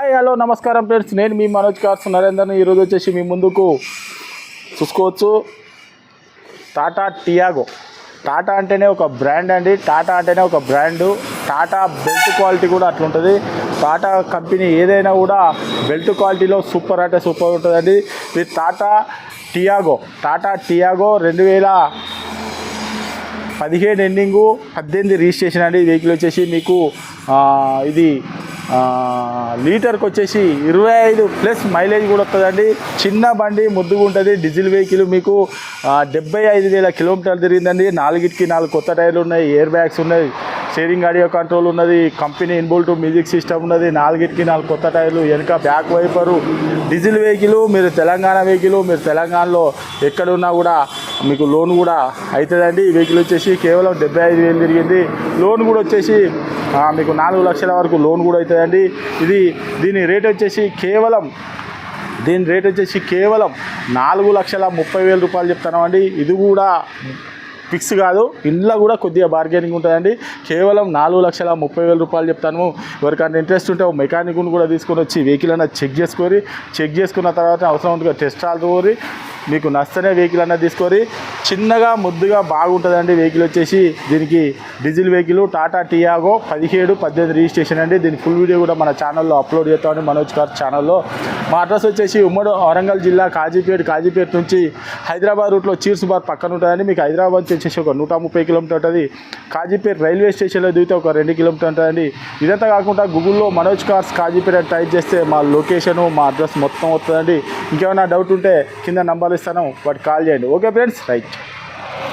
Hi hello నమస్కారం friends నేను మీ Manoj cars నరేందర్ని. ఈరోజు వచ్చేసి మీ ముందుకు చూసుకోవచ్చు. టాటా టియాగో టాటా అంటేనే ఒక బ్రాండ్ అండి. టాటా అంటేనే ఒక బ్రాండు టాటా బెల్ట్ క్వాలిటీ కూడా అట్లుంటుంది. టాటా కంపెనీ ఏదైనా కూడా బెల్ట్ క్వాలిటీలో సూపర్ అంటే సూపర్ ఉంటుందండి. ఇది టాటా టియాగో టాటా టియాగో రెండు వేల పదిహేను ఎండింగు పద్దెనిమిది రిజిస్ట్రేషన్ అండి. వెహికల్ వచ్చేసి మీకు ఇది లీటర్కి వచ్చేసి ఇరవై ఐదు ప్లస్ మైలేజ్ కూడా వస్తుందండి. చిన్న బండి ముద్దుగా ఉంటుంది. డీజిల్ వెహికల్ మీకు డెబ్బై ఐదు వేల కిలోమీటర్లు తిరిగిందండి. నాలుగిటికి నాలుగు కొత్త టైర్లు ఉన్నాయి ఎయిర్ బ్యాగ్స్ ఉన్నాయి. స్టీరింగ్ ఆడియో కంట్రోల్ ఉన్నది కంపెనీ ఇన్బుల్ట్ మ్యూజిక్ సిస్టమ్ ఉన్నది నాలుగిటికి నాలుగు కొత్త టైర్లు వెనుక బ్యాక్ వైపరు డీజిల్ వెహికల్ మీరు తెలంగాణ వెహికల్ మీరు తెలంగాణలో ఎక్కడున్నా కూడా మీకు లోన్ కూడా అవుతుందండి ఈ వెహికల్ వచ్చేసి కేవలం డెబ్బై ఐదు వేలు తిరిగింది. లోన్ కూడా వచ్చేసి మీకు నాలుగు లక్షల వరకు లోన్ కూడా అవుతుందండి ఇది దీని రేట్ వచ్చేసి కేవలం దీని రేట్ వచ్చేసి కేవలం నాలుగు లక్షల ముప్పై వేల రూపాయలు చెప్తున్నామండి. ఇది కూడా ఫిక్స్ కాదు. ఇంట్లో కూడా కొద్దిగా బార్గెనింగ్ ఉంటుందండి. కేవలం నాలుగు లక్షల ముప్పై వేల రూపాయలు చెప్తాను. ఎవరికైనా ఇంట్రెస్ట్ ఉంటే మెకానిక్ను కూడా తీసుకొని వచ్చి వెహికల్ అన్న చెక్ చేసుకొని చెక్ చేసుకున్న తర్వాత అవసరం ఉంటుంది టెస్ట్ ఆల్తోరి మీకు నచ్చనే వెహికల్ అన్నది తీసుకొని చిన్నగా ముద్దుగా బాగుంటుందండి వెహికల్ వచ్చేసి. దీనికి డీజిల్ వెహికల్ టాటా టియాగో పదిహేడు పద్దెనిమిది రిజిస్ట్రేషన్ అండి. దీని ఫుల్ వీడియో కూడా మన ఛానల్లో అప్లోడ్ చేస్తామండి. మనోజ్ కార్ ఛానల్లో మా అడ్రస్ వచ్చేసి ఉమ్మడి వరంగల్ జిల్లా కాజీపేట కాజీపేట నుంచి హైదరాబాద్ రూట్లో చీర్స్ బార్ పక్కన ఉంటుందని మీకు హైదరాబాద్ వచ్చేసి ఒక నూట ముప్పై కిలోమీటర్ ఉంటుంది. కాజీపేట రైల్వే స్టేషన్లో దిగితే ఒక రెండు కిలోమీటర్ ఉంటుందండి. ఇదంతా కాకుండా గూగుల్లో మనోజ్ కార్స్ కాజీపేట అని టైప్ చేస్తే మా లొకేషను మా అడ్రస్ మొత్తం వస్తుందండి. ఇంకేమైనా డౌట్ ఉంటే కింద నంబర్లు ఇస్తాను. వాటికి కాల్ చేయండి. Okay friends right.